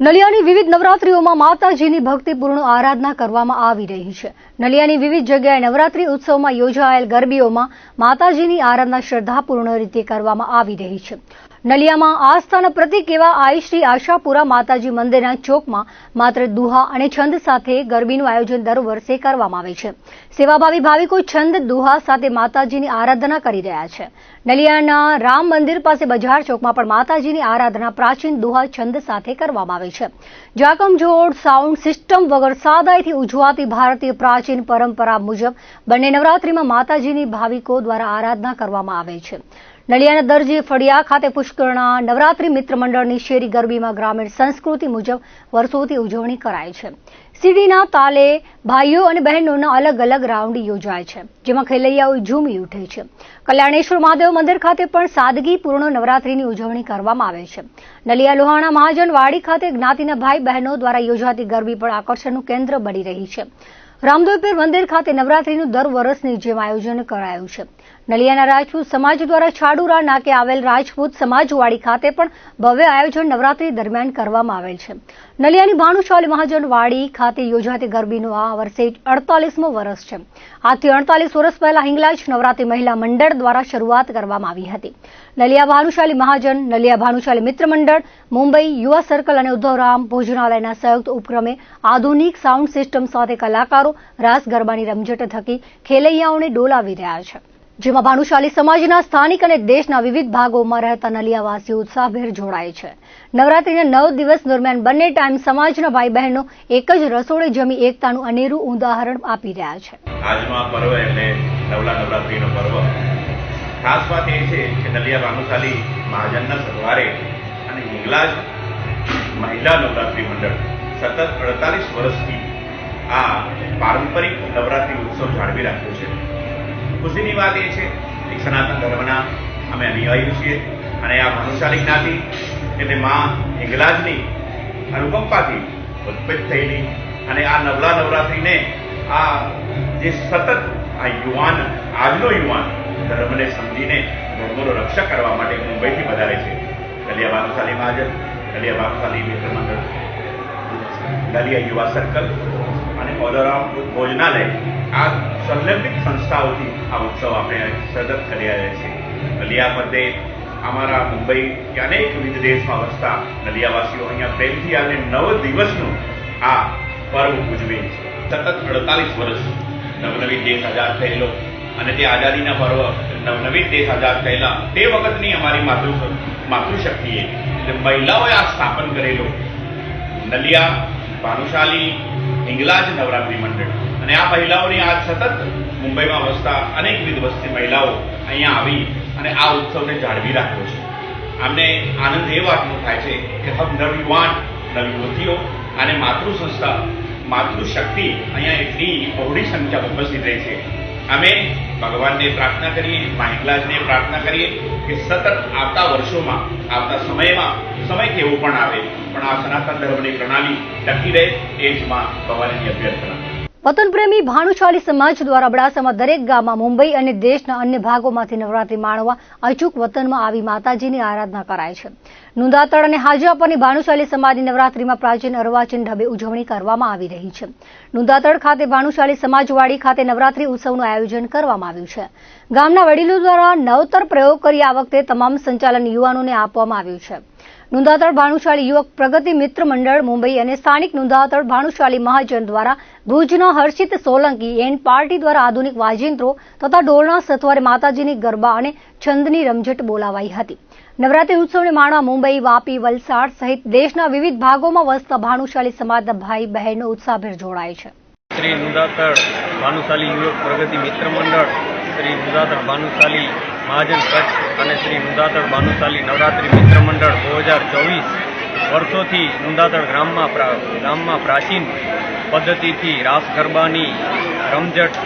નલિયાની વિવિધ નવરાત્રીઓમાં માતાજીની ભક્તિપૂર્ણ આરાધના કરવામાં આવી રહી છે. નલિયાની વિવિધ જગ્યાએ નવરાત્રી ઉત્સવમાં યોજાયેલ ગરબીઓમાં માતાજીની આરાધના શ્રદ્ધાપૂર્ણ રીતે કરવામાં આવી રહી છે. નલિયામાં આસ્થાના પ્રતિક એવા આઈ શ્રી આશાપુરા માતાજી મંદિરના ચોકમાં માત્ર દુહા અને છંદ સાથે ગરબીનું આયોજન દર વર્ષે કરવામાં આવે છે. સેવાભાવી ભાવિકો છંદ, દુહા સાથે માતાજીની આરાધના કરી રહ્યા છે. નલિયાના રામ મંદિર પાસે બજાર ચોકમાં પણ માતાજીની આરાધના પ્રાચીન દુહા છંદ સાથે કરવામાં આવે છે. જાકમજોડ સાઉન્ડ સિસ્ટમ વગર સાદાઈથી ઉજવાતી ભારતીય પ્રાચીન પરંપરા મુજબ બંને નવરાત્રીમાં માતાજીની ભાવિકો દ્વારા આરાધના કરવામાં આવે છે. નલિયાના દરજી ફળિયા ખાતે પુષ્કળના નવરાત્રી મિત્ર મંડળની શેરી ગરબીમાં ગ્રામીણ સંસ્કૃતિ મુજબ વર્ષોથી ઉજવણી કરાય છે. સીડીના તાલે ભાઈઓ અને બહેનોના અલગ અલગ રાઉન્ડ યોજાય છે, જેમાં ખેલૈયાઓ ઝૂમી ઉઠે છે. કલ્યાણેશ્વર મહાદેવ મંદિર ખાતે પણ સાદગીપૂર્ણ નવરાત્રીની ઉજવણી કરવામાં આવે છે. નલિયા લોહાણા મહાજન વાડી ખાતે જ્ઞાતિના ભાઈ બહેનો દ્વારા યોજાતી ગરબી પણ આકર્ષણનું કેન્દ્ર બની રહી છે. રામદેવપીર મંદિર ખાતે નવરાત્રીનું દર વર્ષની જેમ આયોજન કરાયું છે. નલિયાના રાજપૂત સમાજ દ્વારા છાડુરા નાકે આવેલ રાજપૂત સમાજવાડી ખાતે પણ ભવ્ય આયોજન નવરાત્રી દરમિયાન કરવામાં આવેલ છે. નલિયાની ભાનુશાલી મહાજન વાડી ખાતે યોજાતી ગરબીનું આ વર્ષે અડતાલીસમો વર્ષ છે. આજથી અડતાલીસ વર્ષ પહેલા હિંગલાજ નવરાત્રી મહિલા મંડળ દ્વારા શરૂઆત કરવામાં આવી હતી. નલિયા ભાનુશાલી મહાજન, નલિયા ભાનુશાલી મિત્ર મંડળ, મુંબઈ યુવા સર્કલ અને ઉદ્ધવરામ ભોજનાલયના સંયુક્ત ઉપક્રમે આધુનિક સાઉન્ડ સિસ્ટમ સાથે કલાકારો રાસ ગરબાની રમઝટ થકી ખેલૈયાઓને ડોલાવી રહ્યા છે. જેમાં ભાનુશાલી સમાજના સ્થાનિક અને દેશના વિવિધ ભાગોમાં રહેતા નલિયાવાસીઓ ઉત્સાહભેર જોડાય છે. નવરાત્રીના નવ દિવસ દરમિયાન બંને ટાઈમ સમાજના ભાઈ બહેનો એક જ રસોડે જમી એકતાનું અનેરું ઉદાહરણ આપી રહ્યા છે. ખાસ વાત એ છે કે નલિયા ભાનુશાલી મહાજનના સરવારે અને હિંગલાજ મહિલા નવરાત્રી મંડળ સતત અડતાલીસ વર્ષથી આ પારંપરિક નવરાત્રી ઉત્સવ જાળવી રાખ્યો છે. ખુશીની વાત એ છે કે સનાતન ધર્મના અમે અનુયાયી છીએ અને આ મનુષ્યાલી જ્ઞાતિ એટલે મા હિંગલાજની અનુકંપાથી ઉત્પન્ન થયેલી અને આ નવલા નવરાત્રિને આ જે સતત આ યુવાન, આજનો યુવાન ધર્મને સમજીને ધર્મનો રક્ષા કરવા માટે મુંબઈથી વધારે છે. કલિયા બાપુશાલી મહાજન કલિયા બાપુશાલી મિત્ર મંડળ કલિયા યુવા સર્કલ અને ઓલોરામ ભોજનાલય આ સંલગ્નિત સંસ્થાઓથી આ ઉત્સવ આપણે સતત કરી રહ્યા છીએ નલિયા મધ્યે અમારા મુંબઈ કે અનેક વિદેશમાં વસતા નલિયાવાસીઓ અહીંયા પ્રેમથી આને નવ દિવસનું આ પર્વ ઉજવે છે. સતત અડતાલીસ વર્ષ નવનવી દેશ આઝાદ થયેલો અને તે આઝાદીના પર્વ નવનવી દેશ આઝાદ થયેલા તે વખતની અમારી માતૃ માતૃશક્તિએ, એટલે મહિલાઓએ આ સ્થાપન કરેલું. નલિયા ભાનુશાલી હિંગલાજ નવરાત્રી મંડળ. અને આ મહિલાઓની આ સતત મુંબઈમાં વસતા અનેકવિધ વસ્તી મહિલાઓ અહીંયા આવી અને આ ઉત્સવને જાળવી રાખ્યો છે. આમને આનંદ એ વાતનો થાય છે કે હમ નવ યુવતીઓ અને માતૃ સંસ્થા માતૃશક્તિ અહીંયા એટલી બહોળી સંખ્યામાં ઉપસ્થિત રહી છે. અમે ભગવાનને પ્રાર્થના કરીએ માહિકલાજને પ્રાર્થના કરીએ કે સતત આવતા વર્ષોમાં, આવતા સમયમાં સમય કેવો પણ આવે, પણ આ સનાતન ધર્મની પ્રણાલી ટકી રહે, એ જ માં ભગવાનની અભ્યર્થના. વતન પ્રેમી ભાનુશાલી સમાજ દ્વારા અબડાસામાં દરેક ગામમાં મુંબઈ અને દેશના અન્ય ભાગોમાંથી નવરાત્રી માણવા અચૂક વતનમાં આવી માતાજીની આરાધના કરાય છે. નુંદાતળ અને હાજાપરની ભાનુશાળી સમાજની નવરાત્રીમાં પ્રાચીન અર્વાચીન ઢબે ઉજવણી કરવામાં આવી રહી છે. નુંદાતળ ખાતે ભાનુશાળી સમાજવાડી ખાતે નવરાત્રી ઉત્સવનું આયોજન કરવામાં આવ્યું છે. ગામના વડીલો દ્વારા નવતર પ્રયોગ કરી આ વખતે તમામ સંચાલન યુવાનોને આપવામાં આવ્યું છે. નુંદાતળ ભાનુશાળી યુવક પ્રગતિ મિત્ર મંડળ મુંબઈ અને સ્થાનિક નુંદાતળ ભાનુશાળી મહાજન દ્વારા ભુજના હર્ષિત સોલંકી એન્ડ પાર્ટી દ્વારા આધુનિક વાજિંત્રો તથા ઢોલના સથવારે માતાજીની ગરબા અને છંદની રમઝટ બોલાવાઈ હતી. નવરાત્રી ઉત્સવને માણવા મુંબઈ, વાપી, વલસાડ સહિત દેશના વિવિધ ભાગોમાં વસતા ભાનુશાળી સમાજના ભાઈ બહેનો ઉત્સાહભેર જોડાય છે. શ્રી નુદાતળ ભાનુશાલી યુવક પ્રગતિ મિત્ર મંડળ, શ્રી નુદાતળ ભાનુશાલી મહાજન કચ્છ અને શ્રી નુદાતળ ભાનુશાલી નવરાત્રિ મિત્ર મંડળ બે હજાર ચોવીસ વર્ષોથી નુંદાતળ ગ્રામમાં ગામમાં પ્રાચીન પદ્ધતિથી રાસ ગરબાની રમઝટ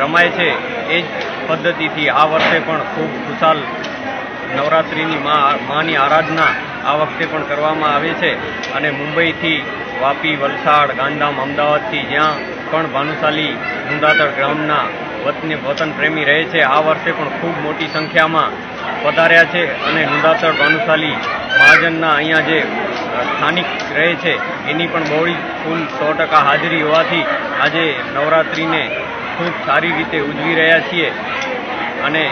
રમાય છે. એ જ પદ્ધતિથી આ વર્ષે પણ ખૂબ ખુશાલ નવરાત્રિની માની આરાધના આ વખતે પણ કરવામાં આવે છે અને મુંબઈથી વાપી વલસાડ ગાંધામ અમદાવાદથી જ્યાં પણ ભાનુશાલી નુંદાતળ ગ્રામના વતની વતન પ્રેમી રહે છે. આ વર્ષે પણ ખૂબ મોટી સંખ્યામાં પધાર્યા છે અને નુંદાસર ભાનુશાલી મહાજનના અહીંયા જે સ્થાનિક રહે છે, એની પણ બહોળી ફૂલ સો ટકા હાજરી હોવાથી આજે નવરાત્રિને ખૂબ સારી રીતે ઉજવી રહ્યા છીએ અને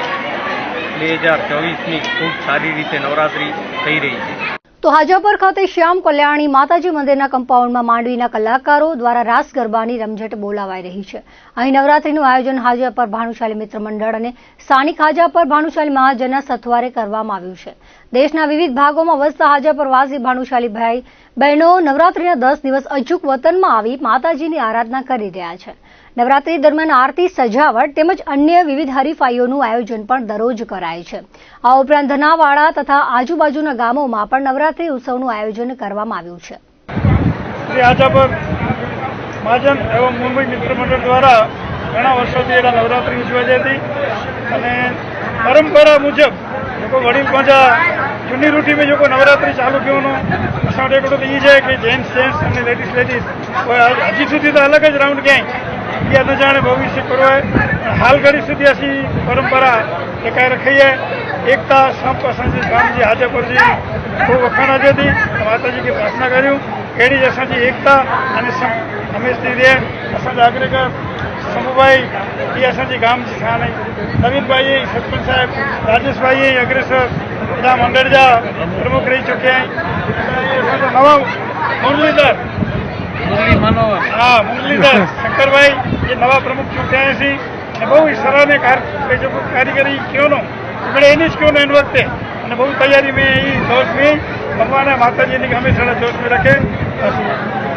બે હજાર ચોવીસની ખૂબ સારી રીતે નવરાત્રિ થઈ રહી છે. તો હાજાપર ખાતે શ્યામ કલ્યાણી માતાજી મંદિરના કમ્પાઉન્ડમાં માંડવીના કલાકારો દ્વારા રાસ ગરબાની રમઝટ બોલાવાઈ રહી છે. અહીં નવરાત્રીનું આયોજન હાજાપર ભાનુશાલી મિત્ર મંડળ અને સ્થાનિક હાજાપર ભાનુશાલી મહાજનના સથવારે કરવામાં આવ્યું છે. દેશના વિવિધ ભાગોમાં વસતા હાજાપરવાસી ભાનુશાલીભાઈ બહેનો નવરાત્રીના દસ દિવસ અચૂક વતનમાં આવી માતાજીની આરાધના કરી રહ્યા છે. નવરાત્રી દરમિયાન આરતી, સજાવટ તેમજ અન્ય વિવિધ હરીફાઈઓનું આયોજન પણ દરરોજ કરાય છે. આ ઉપરાંત ધનાવાડા તથા આજુબાજુના ગામોમાં પણ નવરાત્રી ઉત્સવનું આયોજન કરવામાં આવ્યું છે. મહાજન એવં મુંબઈ મિત્ર મંડળ દ્વારા ઘણા વર્ષોથી એના નવરાત્રી ઉજવાઈ હતી અને પરંપરા મુજબ લોકો વડીલ જूनी रूटी में जेको नवरात्रि चालू कयो हुओ असां वटि हिकिड़ो त इहो आहे की जेंट्स जेंट्स अने लेडीस लेडीस उहे अॼु સુધી त अलॻि જ राउंड कयईं इहा न ॼाणे भविष्य कहिड़ो आहे हाल घड़ी સુધી असीं परंपरा टकाए रखी आहे एकता संप असांजे गाम जी हाजापुर जी ખૂબ વખાણાજી હતી માતાજીની પ્રાર્થના કર્યું अहिड़ी असांजी एकता अने हमेशह रहे असांजा आग्रह શંભુભાઈ એ અસાંજી ગામ છે સાણે નવીનભાઈએ સરપંચ સાહેબ રાજેશભાઈએ અગ્રેસર બધા મંડળજા પ્રમુખ રહી ચૂક્યા નવા મુરલીધર. હા, મુરલીધર શંકરભાઈ, એ નવા પ્રમુખ ચૂંટ્યા છે અને બહુ સરાહને કારીગરી કયોનો આપણે એની જ કયોનો એન વખતે. અને બહુ તૈયારી મેં એ જોશ મેં ભગવાન માતાજીની હંમેશા જોશ મેં રખે.